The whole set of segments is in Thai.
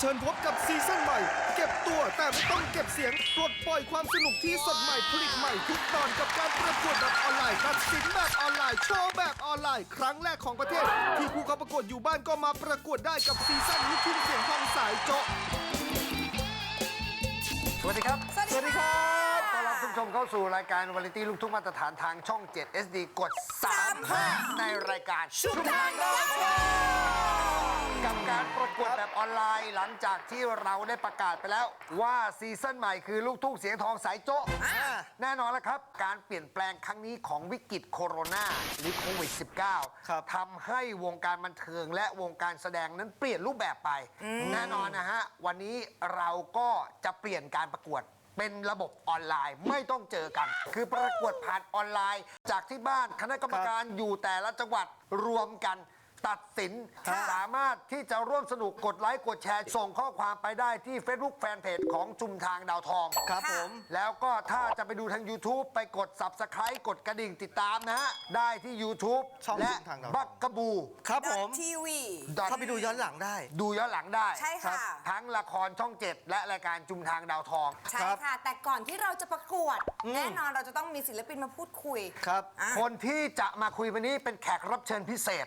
เชิญพบกับซีซั่นใหม่ เก็บตัวแต่ไม่ต้องเก็บเสียงปลดปล่อยความสนุกที่สดใหม่ผลิตใหม่ทุกตอนกับการประกวดแบบออนไลน์ตัดสินแบบออนไลน์โชว์แบบออนไลน์ ครั้งแรกของประเทศ ที่ผู้เข้าประกวดอยู่บ้านก็มาประกวดได้กับซีซั่นลูกทุ่งเสียงทองสายโจ๊ะสวัสดีครับ สวัสดีครับต้อนรับทุกชมเข้าสู่รายการวาไรตี้ลูกทุ่งมาตรฐานทางช่อง 7 SD กด35ในรายการชุมทางดาวทอง กับการประกวดแบบออนไลน์หลังจากที่เราได้ประกาศไปแล้ว ว่าซีซั่นใหม่คือลูกทุ่งเสียงทองสายโจ๊ะแน่นอนแล้วครับ การเปลี่ยนแปลงครั้งนี้ของวิกฤตโคโรนาหรือโควิด -19 ครับทำให้วงการบันเทิงและวงการแสดงนั้นเปลี่ยนรูปแบบไป แน่นอนนะฮะ วันนี้เราก็จะเปลี่ยนการประกวดเป็นระบบออนไลน์ไม่ต้องเจอกัน คือประกวดผ่านออนไลน์ จากที่บ้านคณะกรรมการอยู่แต่ละจังหวัดรวมกัน ตัดสิน สามารถที่จะร่วมสนุกกดไลค์กดแชร์ ส่งข้อความไปได้ที่ Facebook Fanpage ของชุมทางดาวทอง ครับผม แล้วก็ถ้าจะไปดูทาง YouTube ไปกด Subscribe กดกระดิ่งติดตามนะฮะ ได้ที่ YouTube ช่องและชุมทางดาวทอง บักกะบู ครับผม ทีวี เข้าไปดูย้อนหลังได้ ดูย้อนหลังได้ใช่ค่ะทั้งละครช่อง7และรายการจุมทางดาวทอง ใช่ค่ะ แต่ก่อนที่เราจะประกวดแน่นอนเราจะต้องมีศิลปินมาพูดคุยครับ อะ คนที่จะมาคุยวันนี้เป็นแขกรับเชิญพิเศษ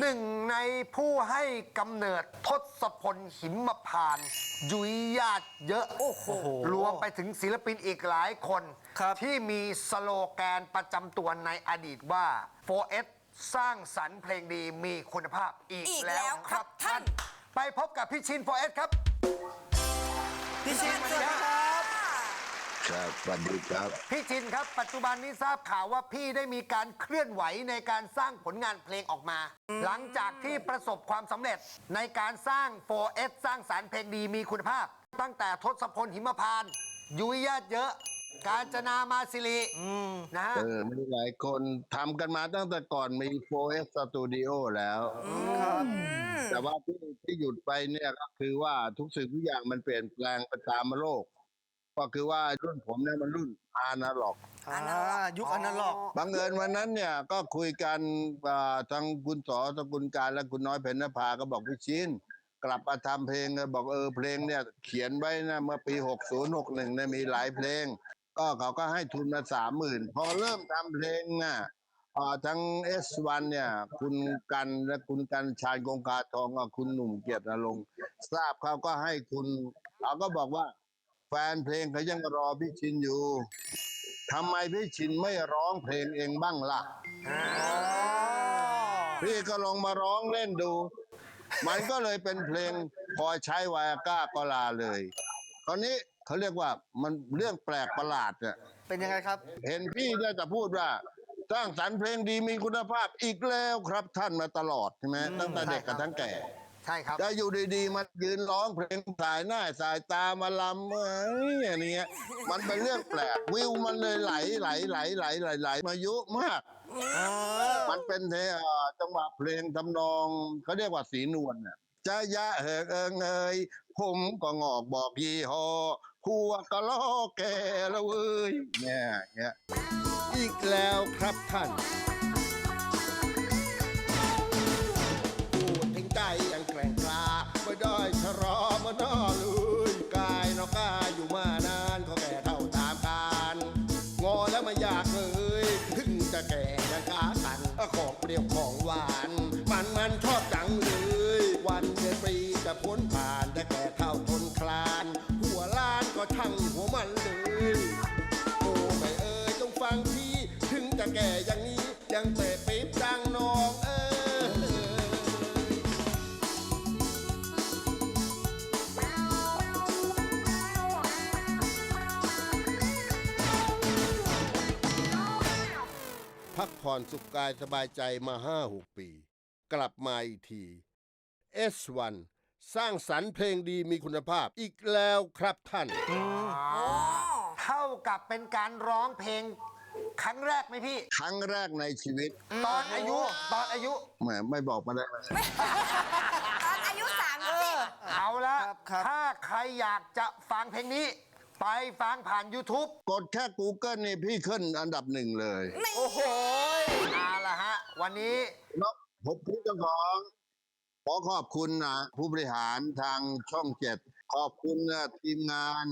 หนึ่งในผู้ให้กำเนิดทศพลหิมพานต์ยุยญาติเยอะโอ้โหรวมไปถึงศิลปินอีกหลายคน ครับ ที่มีสโลแกนประจำตัวในอดีตว่า 4S สร้างสรรค์เพลงดีมีคุณภาพอีกอีกแล้แล้ววคครัรับบท่าน ไปพบกับพี่ชิน 4S ครับ ครับสวัสดีครับ พี่ชินครับ ปัจจุบันนี้ทราบข่าวว่าพี่ได้มีการเคลื่อนไหวในการสร้างผลงานเพลงออกมา หลังจากที่ประสบความสำเร็จในการสร้าง 4S สร้างสารรค์เพลงดีมีคุณภาพ ตั้งแต่ทศพลหิมพานต์ยุยญาติเยอะ การจนามาสิรินะฮะ เออมีหลายคนทำกันมาตั้งแต่ก่อนมี 4S Studio แล้ว แต่ว่าที่ที่หยุดไปเนี่ยก็คือว่าทุกสิ่งทุกอย่างมันเปลี่ยนแปลงไปตามโลก ก็คือว่ารุ่นผมเนี่ยมันรุ่นอานาล็อก อ่ายุคอนาล็อก บังเอิญวันนั้นเนี่ยก็คุยกันอ่าทางคุณสอสกุลการและคุณน้อยเพญนภาก็บอกพี่ชินกลับมาทำเพลงเลยบอกเออเพลงเนี่ย เขียนไว้นะเมื่อปี 60 61เนี่ยมีหลายเพลง ก็เขาก็ให้ทุนมาสามหมื่นพอเริ่มทำเพลงน่ะอ่าทั้ง S1 เนี่ย คุณกันและคุณกันชาญกงกาทองกับคุณหนุ่มเกียรตินรงค์ทราบเขาก็ให้คุณเขาก็บอกว่า แฟนเพลงเขายังรอพี่ชินอยู่ทำไมพี่ชินไม่ร้องเพลงเองบ้างล่ะ พี่ก็ลองมาร้องเล่นดู มันก็เลยเป็นเพลงพอใช้วายาก้าก็ลาเลยคราวนี้เขาเรียกว่ามันเรื่องแปลกประหลาดเนี่ยเป็นยังไงครับ เห็นพี่ได้แต่พูดว่าสร้างสรรค์เพลงดีมีคุณภาพอีกแล้วครับท่านมาตลอดใช่ไหมตั้งแต่เด็กกับทั้งแก่ ใช่ครับ จะอยู่ดีๆมายืนร้องเพลงสายหน้าสายตามาลำเอ้ยอย่างเนี้ยมันเป็นเรื่องแปลกวิวมันเลยไหลไหลไหลไหลไหลไหลมาเยอะมาก มันเป็นเทอจังหวะเพลงทำนองเขาเรียกว่าสีนวลน่ะจะยะเหกเอิงเอยผมก็งอกบอกยี่หอผัวก็ล้อแกแล้วเว้ยเนี่ยเนี่ยอีกแล้วครับท่าน รียกของหวาน มันมันชอบจังเลย วันเดือนปีจะพ้นผ่านแต่แก่เท่าทนคลาน หัวล้านก็ช่างหัวมันเลยโอ้ไม่เอ่ยต้องฟังพี่ ถึงจะแก่อย่างนี้ยังเตะ ผ่อนสุขกายสบายใจมาห้าหกปี กลับมาอีกที S1 สร้างสรรค์เพลงดีมีคุณภาพอีกแล้วครับท่าน เท่ากับเป็นการร้องเพลง ครั้งแรกไหมพี่ ครั้งแรกในชีวิตตอนอายุตอนอายุ แหมไม่บอกมาได้ตอนอายุสามสิบ เอาละครับครับถ้าใครอยากจะฟังเพลงนี้ ไปฟังผ่าน YouTube กดแค่ Google นี่พี่ขึ้นอันดับหนึ่งเลยโอ้โหเอาละฮะ วันนี้นกผมพี่เจ้าของขอขอบคุณนะผู้บริหารทางช่องเจ็ดขอบคุณนะทีมงาน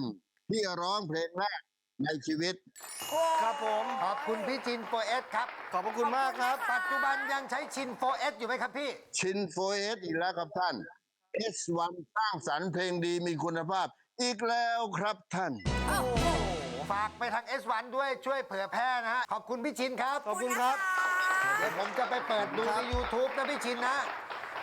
ที่ร้องเพลงแรกในชีวิต ครับผม ขอบคุณพี่จินโฟเอสครับ ขอบพระคุณมากครับ ปัจจุบันยังใช้ชินโฟเอสอยู่ไหมครับพี่ ชินโฟเอสอีกแล้วครับท่าน S1 สร้างสรรค์เพลงดีมีคุณภาพ อีกแล้วครับท่าน ฝากไปทาง S1 ด้วยช่วยเผยแพร่นะฮะ ขอบคุณพี่ชินครับ ขอบคุณครับ เดี๋ยวผมจะไปเปิดดูใน YouTube นะพี่ชินนะ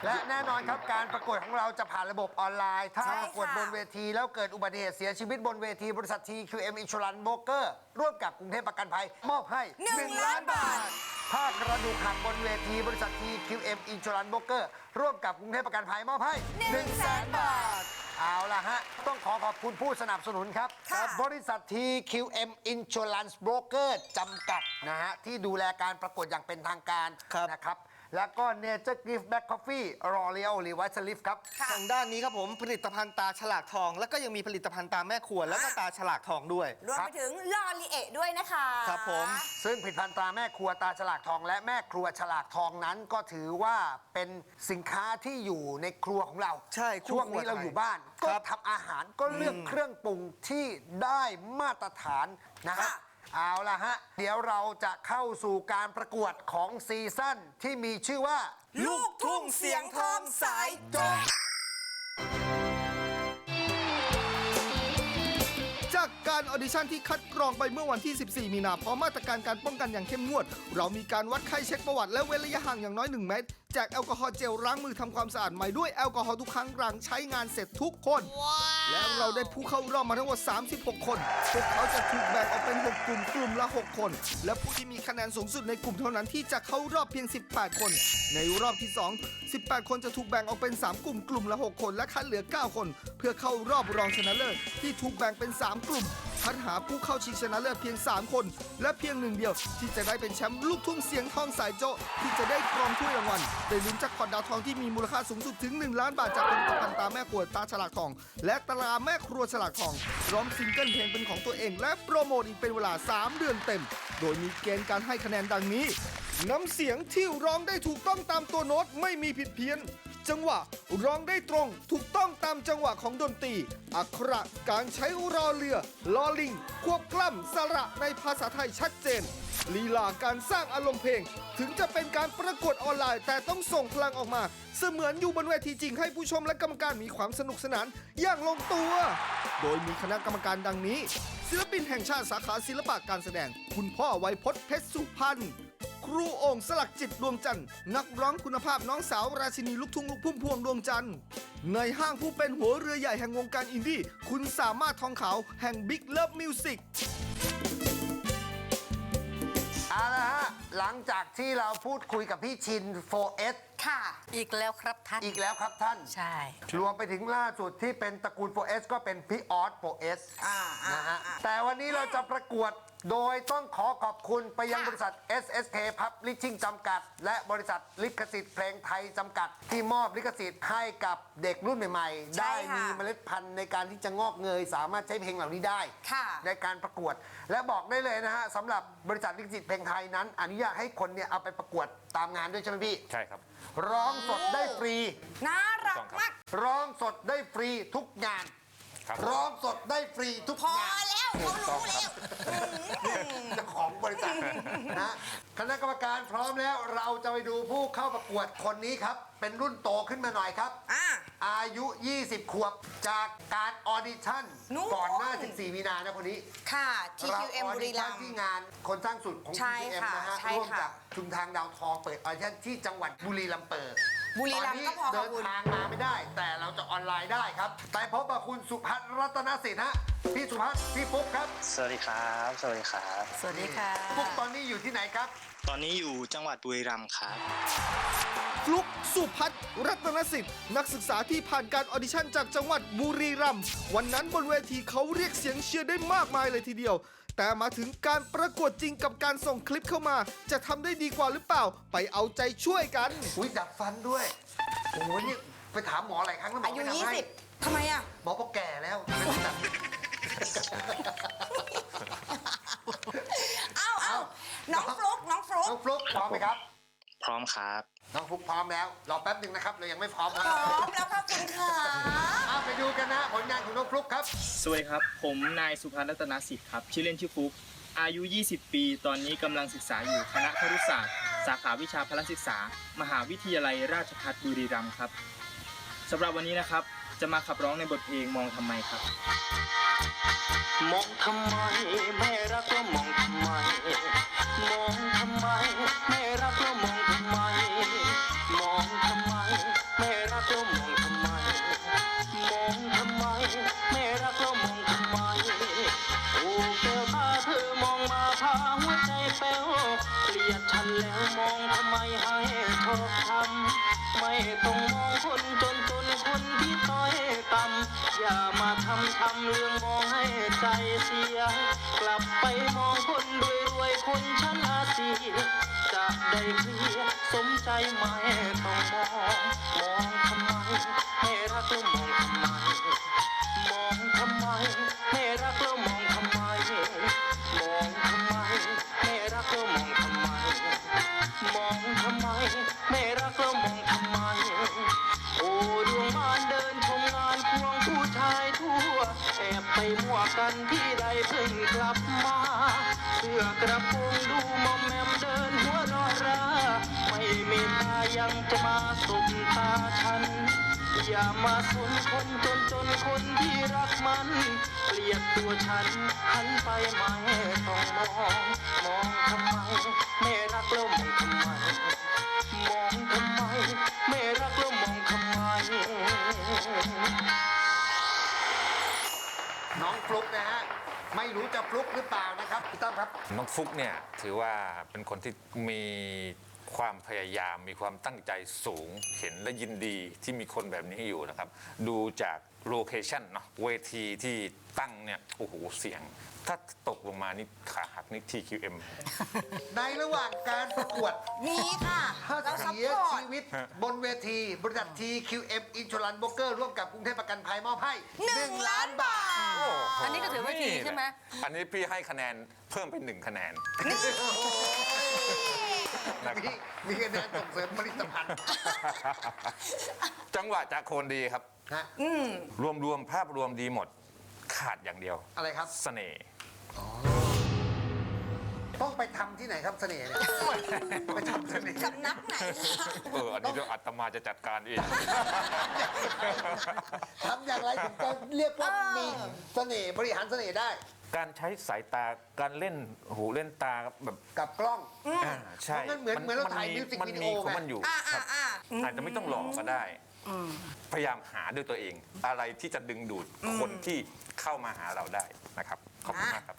และแน่นอนครับการประกวดของเราจะผ่านระบบออนไลน์ ถ้าใช่ประกวดค่ะบนเวที แล้วเกิดอุบัติเหตุเสียชีวิตบนเวทีบริษัท TQM Insurance Broker ร่วมกับกรุงเทพประกันภัย มอบให้หนึ่งล้านบาทภาคกระดูกหักบนเวทีบริษัท TQM Insurance Broker ร่วมกับกรุงเทพประกันภัยมอบให้หนึ่งแสนบาท เอาล่ะฮะ ต้องขอขอบคุณผู้สนับสนุนครับค่ะบริษัท TQM Insurance Broker จำกัดนะฮะ ที่ดูแลการประกวดอย่างเป็นทางการครับนะครับ แล้วก็ Nature Gift Black Coffee L'Oreal r e v i t a l i f ครับค่ะทางด้านนี้ครับผมผลิตภัณฑ์ตาฉลากทอง แล้วก็ยังมีผลิตภัณฑ์ตาแม่ครัวแล้วก็ตาฉลากทองด้วยรวมไปถึงลอรีเอะด้วยนะคะครับผม ซึ่งผลิตภัณฑ์ตราแม่ครัวตาฉลากทอง และแม่ครัวฉลากทองนั้นก็ถือว่าเป็นสินค้าที่อยู่ในครัวของเราใช่คู่ช่วงนี้ครัวเราอยู่บ้านครัก็บทำอาหารก็เลือกเครื่องปรุงที่ได้มาตรฐานนะฮะค่ะ เอาล่ะฮะ เดี๋ยวเราจะเข้าสู่การประกวดของซีซั่นที่มีชื่อว่า ลูกทุ่งเสียงทองสายจงจากการออดิชั่นที่คัดกรองไปเมื่อวันที่ 14 มีนาพร้อมมาตรการการป้องกันอย่างเข้มงวด เรามีการวัดไข้เช็คประวัติและเว้นระยะห่างอย่างน้อย 1 เมตร จกแอลกอฮอล์เจลล้างมือทำความสะอาดใหม่ด้วยแอลกอฮอล์ทุกครั้งหลังใช้งานเสร็จทุกคน และเราได้ผู้เข้ารอบมาทั้งหมด 36 คนพวกเขาจะถูกแบ่งออกเป็น 6 กลุ่มกลุ่มละ 6 คน และผู้ที่มีคะแนนสูงสุดในกลุ่มเท่านั้นที่จะเข้ารอบเพียง 18 คน ในรอบที่ 2 18 คนจะถูกแบ่งออกเป็น 3 กลุ่มกลุ่มละ 6 คน และคัดเหลือ 9 คน เพื่อเข้ารอบรองชนะเลิศที่ถูกแบ่งเป็น 3 กลุ่ม คัดหาผู้เข้าชิงชนะเลิศเพียง 3 คน และเพียงหนึ่งเดียว ที่จะได้เป็นแชมป์ลูกทุ่งเสียงทองสายโจที่จะได้ครองถ้วยรางวัลได้ลุ้นจากพอตดาวทองที่มีมูลค่าสูงสุดถึง 1 ล้านบาทจากผลิตภัณฑ์ตาแม่ครัวตาฉลากทอง และตราแม่ครัวฉลากทองพร้อมซิงเกิลเพลงเป็นของตัวเอง และโปรโมทอีกเป็นเวลา 3 เดือนเต็ม โดยมีเกณฑ์การให้คะแนนดังนี้ น้ำเสียงที่ร้องได้ถูกต้องตามตัวโน้ตไม่มีผิดเพี้ยน จังหวะ ร้องได้ตรง ถูกต้องตามจังหวะของดนตรี อักขระการใช้รอเรือลอลิง ควบกล้ำสระในภาษาไทยชัดเจน ลีลาการสร้างอารมณ์เพลง ถึงจะเป็นการประกวดออนไลน์ แต่ต้องส่งพลังออกมา เสมือนอยู่บนเวทีจริงให้ผู้ชมและกรรมการมีความสนุกสนานอย่างลงตัว โดยมีคณะกรรมการดังนี้ ศิลปินแห่งชาติสาขาศิลปะการแสดง คุณพ่อไวยพจน์เพชรสุพรรณ ครูโอ่งสลักจิตดวงจันทร์นักร้องคุณภาพน้องสาวราชินีลูกทุ่งลูกพุ่มพวงดวงจันทร์ในห้างผู้เป็นหัวเรือใหญ่แห่งวงการอินดี้คุณสามารถทองขาวแห่ง Big Love Music เอาละฮะ หลังจากที่เราพูดคุยกับพี่ชิน 4S ค่ะ อีกแล้วครับท่าน อีกแล้วครับท่าน ใช่ รวมไปถึงล่าสุดที่เป็นตระกูล 4S ก็เป็นพี่ออส 4S อ่าอ่านะฮะอ่าแต่วันนี้เราจะประกวด โดยต้องขอขอบคุณไปยังค่ะบริษัท SSK Publishing จำกัด และบริษัทลิขสิทธิ์เพลงไทยจำกัด ที่มอบลิขสิทธิ์ให้กับเด็กรุ่นใหม่ ๆ ใช่ได้ค่ะมีเมล็ดพันธุ์ในการที่จะงอกเงย สามารถใช้เพลงเหล่านี้ได้ ค่ะในการประกวด และบอกได้เลยนะฮะสำหรับบริษัทลิขสิทธิ์เพลงไทยนั้น อนุญาตให้คนเนี่ยเอาไปประกวดตามงานด้วยใช่ไหมพี่ใช่ครับ ร้องสดได้ฟรี น่ารักมาก ร้องสดได้ฟรีทุกงาน ครับร้องสดได้ฟรีทุกพองานแล้วเขารู้แล้วเจ้าของบริษัทนะคณะกรรมการพร้อมแล้วเราจะไปดูผู้เข้าประกวดคนนี้ครับ เป็นรุ่นโตขึ้นมาหน่อยครับ อ่าอายุ 20 ขวบจากการออดิชั่น นู่น ก่อนหน้า 14 มีนานะคนนี้ค่ะเรา TQM ออบุดิรีรัชั่นมย์ ที่งานคนสร้างสุดของ ใช่ TQM ค่ะนะฮะใช่ร่วมค่ะกับชุมทางดาวทองเปิดออดิชั่นที่จังหวัดบุรีรัมย์เปิดบุรีรัมย์ก็พอตอนนี้ค่ะเดินคุณ ทางมาไม่ได้ แต่เราจะออนไลน์ได้ครับแต่พบกับคุณสุพัฒน์รัตนสินฮะพี่สุพัฒน์พี่ปุ๊กครับสวัสดีครับ สวัสดีครับ สวัสดีค่ะ ปุ๊กตอนนี้อยู่ที่ไหนครับ ตอนนี้อยู่จังหวัดบุรีรัมย์ครับ ฟลุกสุพัฒน์รัตนสิทธิ์ นักศึกษาที่ผ่านการออดิชั่นจากจังหวัดบุรีรัมย์วันนั้นบนเวทีเขาเรียกเสียงเชียร์ได้มากมายเลยทีเดียว แต่มาถึงการประกวดจริงกับการส่งคลิปเข้ามา จะทำได้ดีกว่าหรือเปล่า ไปเอาใจช่วยกัน อุ้ยดัดฟันด้วย โอ้โหนี่ไปถามหมอหลายครั้งแล้วหมออายุ ไม่ทำให้20 ทำไมอะ หมอบอกแก่แล้วไม่ต้องจัดเอ้าเอ้าน้องฟลุกน้องฟลุกน้องฟลุ๊กพร้อมไหมครับพพร้อมครับ น้องฟุกพร้อมแล้ว รอแป๊บหนึ่งนะครับ เรายังไม่พร้อมคพรับร้อมแล้วค่ะคุณขาเอาไปดูกันนะผลงานของน้องฟลุกครับ สวัสดีครับ ผมนายสุพันธ์รัตนสิทธิ์ครับ ชื่อเล่นชื่อฟุก อายุ 20 ปี ตอนนี้กำลังศึกษาอยู่คณะครุศาสตร์ สาขาวิชาพละศึกษา มหาวิทยาลัยราชภัฏบุรีรัมย์ครับสำหรับวันนี้นะครับ จะมาขับร้องในบทเพลงมองทำไมครับ มองทำไมไม่รักแล้วมองทำไม มองทำไมไม่ อย่ามาทำทำเรื่องมองให้ใจเสีย กลับไปมองคนรวยรวยคนชั้นอาเซียจะได้เคลียรสมใจไหมต้องมอง มองทำไมให้รักแล้วมองทำไม มองทำไมให้รักแล้วมองทำไม กันที่ใดเพิ่งกลับมาเสื้อกระโปรงดูมอมแมมเดินหัวรอรา ไม่มีตายังจะมาสบตาฉัน อย่ามาสนคนจนจนคนที่รักมันเกลียดตัวฉันหันไปไม่ต้องมอง มองทำไมไม่รักแล้วมองทำไม มองทำไม ฟลุกนะฮะ ไม่รู้จะฟลุกหรือเปล่านะครับพี่ตั้มครับ น้องฟุกเนี่ยถือว่าเป็นคนที่มีความพยายามมีความตั้งใจสูงเห็นและยินดีที่มีคนแบบนี้อยู่นะครับ ดูจากโลเคชันเนาะเวทีที่ตั้งเนี่ยโอ้โหเสียง ถ้าตกลงมานี่ขาหักนี่ TQM ในระหว่างการประกวด มีค่ะ ถ้าเราซัพเสียพอร์ตชีวิตบนเวที บริษัท TQM Insurance Broker ร่วมกับกรุงเทพประกันภัยมอบให้ หนึ่งล้านบาทอันนี้ก็ถือว่าดีใช่ไหม อันนี้พี่ให้คะแนนเพิ่มเป็นหนึ่งคะแนนนะคมีรับมีคะแนนส่งเสริมผลิตภัณฑ์จังหวะจากโคนดีครับนะรวมรวมภาพรวมดีหมด ขาดอย่างเดียว อะไรครับ เสน่ห์ ต้องไปทำที่ไหนครับเสน่ห์เนี่ยไปทำเสน่ห์ สำนักไหนคะเอออันนี้เดี๋ยวอาตมาจะจัดการเอง ทำอย่างไรถึงจะเรียกว่ามีเสน่ห์บริหารเสน่ห์ได้ การใช้สายตาการเล่นหูเล่นตาแบบกับกล้อง อ่าใช่เพราะงั้นเหมือนเหมือนเราถ่าย music มัน video มีของไง มันอยู่อ่าครับอ่าอาจจะไม่ต้องหลอกก็ได้ พยายามหาด้วยตัวเอง อะไรที่จะดึงดูดคนที่เข้ามาหาเราได้นะครับ ขอบคุณมากครับ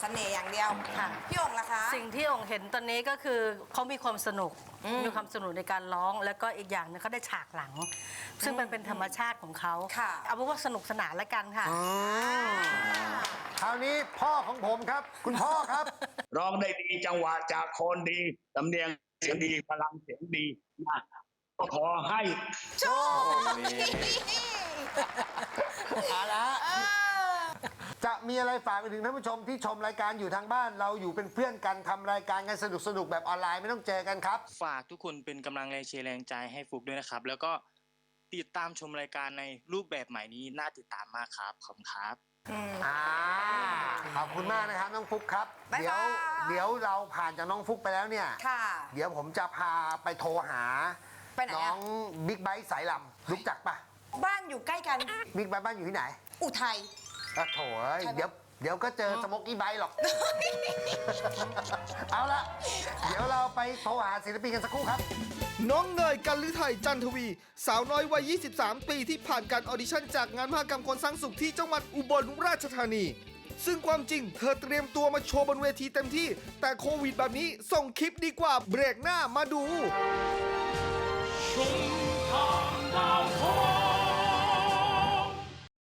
เสน่ห์อย่างเดียวค่ะพี่องค์ล่ะคะ สิ่งที่องค์เห็นตอนนี้ก็คือเขามีความสนุกมีความสนุกในการร้อง แล้วก็อีกอย่างหนึงเขาได้ฉากหลัง ซึ่งมันเป็นธรรมชาติของเขาค่ะ เอาเป็นว่าสนุกสนานละกันค่ะ คราวนี้พ่อของผมครับ คุณพ่อครับ ร้องได้ดีจังหวะจากโคนดีสำเนียงเสียงดีพลังเสียงดีนะก็ขอให้ โชคดีเอาละ จะมีอะไรฝากไปถึงท่านผู้ชมที่ชมรายการอยู่ทางบ้าน เราอยู่เป็นเพื่อนกันทำรายการกันสนุกสนุกๆแบบออนไลน์ไม่ต้องเจอกันครับ ฝากทุกคนเป็นกำลังแรงเชียร์แรงใจให้ฟุกด้วยนะครับ แล้วก็ติดตามชมรายการในรูปแบบใหม่นี้น่าติดตามมากครับขอบคุณครับ อ่าขอบคุณมากนะครับน้องฟุกครับ บ๊ายเดี๋ยวบาย เดี๋ยวเราผ่านจากน้องฟุกไปแล้วเนี่ย ค่ะ เดี๋ยวผมจะพาไปโทรหาไปไหนอะน้องบิ๊กไบค์สายลำรู้จักปะบ้านอยู่ใกล้กัน บิ๊กไบค์บ้านอยู่ที่ไหน อุทัย อะโถเอ้ยใช่ปะเดี๋ยวเดี๋ยวก็เจอสโมกกี้ไบค์หรอก เอาละเดี๋ยวเราไปโทรหาศิลปินกันสักครู่ครับ น้องเนยกันลือไทยจันทวี สาวน้อยวัย 23 ปีที่ผ่านการออดิชั่นจากงานมหกรรมคนสร้างสุขที่จังหวัดอุบลราชธานี ซึ่งความจริงเธอเตรียมตัวมาโชว์บนเวทีเต็มที่ แต่โควิดแบบนี้ส่งคลิปดีกว่าเบรกหน้ามาดู